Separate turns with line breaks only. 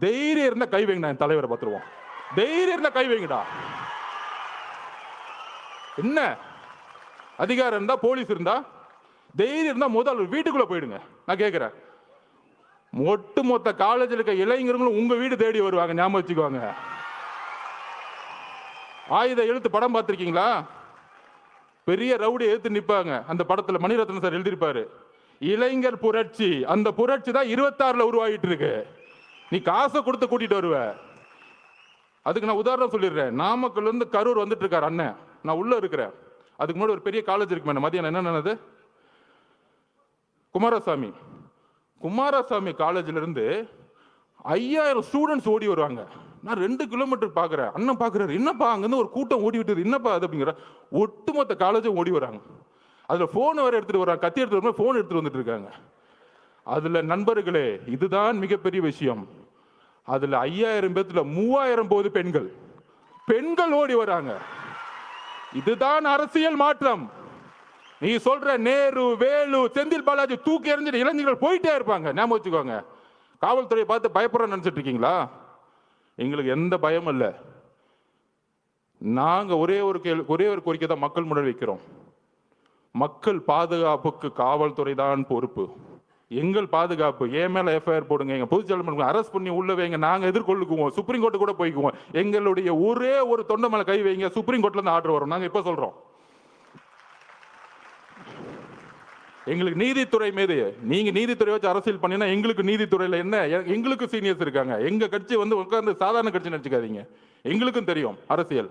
தைரியம் இருந்தா கை வைங்கடா என் தலைவரை பார்த்துருவோம். தைரியம் இருந்தா கை வைங்கடா. என்ன? அதிகாரம் இருந்தா போலீஸ் இருந்தா? தைரியம் இருந்தா முதல் வீட்டுக்குள்ள போயிடுங்க. நான் கேட்கிறேன் ஒட்டு மொத்த காலேஜில் இருக்க இளைஞர்களும் உங்க வீடு தேடி வருவாங்க ஞாபகம் வச்சுக்குவாங்க ஆயுத எழுத்து படம் பார்த்துருக்கீங்களா? பெரிய ரவுடி எழுத்து நிற்பாங்க அந்த படத்துல மணிரத்னம் சார் எழுதியிருப்பாரு. இளைஞர் புரட்சி. அந்த புரட்சி தான் இருபத்தாறுல உருவாகிட்டு இருக்கு. நீ காசை கொடுத்து கூட்டிட்டு வருவ. அதுக்கு நான் உதாரணம் சொல்லிடுறேன். நாமக்கல்ல இருந்து கரூர் வந்துட்டு இருக்காரு அண்ணன். நான் உள்ள இருக்கிறேன். அதுக்கு முன்னாடி ஒரு பெரிய காலேஜ் இருக்கு மேடம். மதியம் என்ன நினது குமாரசாமி. குமாரசாமி காலேஜ்ல இருந்து ஐயாயிரம் ஸ்டூடெண்ட்ஸ் ஓடி வருவாங்க. நான் ரெண்டு கிலோமீட்டர் பார்க்குறேன் அண்ணன் பார்க்குறாரு என்னப்பா அங்கேருந்து ஒரு கூட்டம் ஓடி விட்டுது. என்னப்பா அது அப்படிங்கிற ஒட்டுமொத்த காலேஜும் ஓடி வராங்க. அதில் ஃபோனை வேறு எடுத்துகிட்டு வராங்க கத்தி எடுத்துட்டு வரும்போது ஃபோன் எடுத்துகிட்டு வந்துட்டு இருக்காங்க. அதில் நண்பர்களே இதுதான் மிகப்பெரிய விஷயம். அதில் ஐயாயிரம் பேர்த்துல மூவாயிரம் போது பெண்கள். பெண்கள் ஓடி வராங்க. இதுதான் அரசியல் மாற்றம். நீ சொல்ற நேரு வேலு செந்தில் பாலாஜி தூக்கி எறிஞ்சிட்டு இளைஞர்கள் போயிட்டே இருப்பாங்க. ஞாபகம் வச்சுக்கோங்க. காவல்துறையை பார்த்து பயப்படுற நினைச்சிட்டு இருக்கீங்களா எங்களுக்கு எந்த பயமும் இல்லை. நாங்க ஒரே ஒரு கேள்வி ஒரே ஒரு கோரிக்கை தான் மக்கள் முன்னாடி வைக்கிறோம். மக்கள் பாதுகாப்புக்கு காவல்துறை தான் பொறுப்பு. எங்கள் பாதுகாப்பு என் மேலே எஃப்ஐஆர் போடுங்க எங்க பொதுச்செயலாளர் அரெஸ்ட் பண்ணி உள்ள வைங்க நாங்கள் எதிர்கொள்ளுக்குவோம் சுப்ரீம் கோர்ட்டு கூட போய்க்குவோம். எங்களுடைய ஒரே ஒரு தொண்டை மேலே கை வைங்க சுப்ரீம் கோர்ட்லேருந்து ஆர்டர் வரும். நாங்கள் இப்போ சொல்கிறோம் எங்களுக்கு நீதித்துறை மீது நீங்க நீதித்துறை வச்சு அரசியல் பண்ணினா எங்களுக்கு நீதித்துறையில என்ன எங்களுக்கு சீனியர்ஸ் இருக்காங்க. எங்க கட்சி வந்து உட்காந்து சாதாரண கட்சி நினைச்சுக்காதீங்க. எங்களுக்கும் தெரியும் அரசியல்.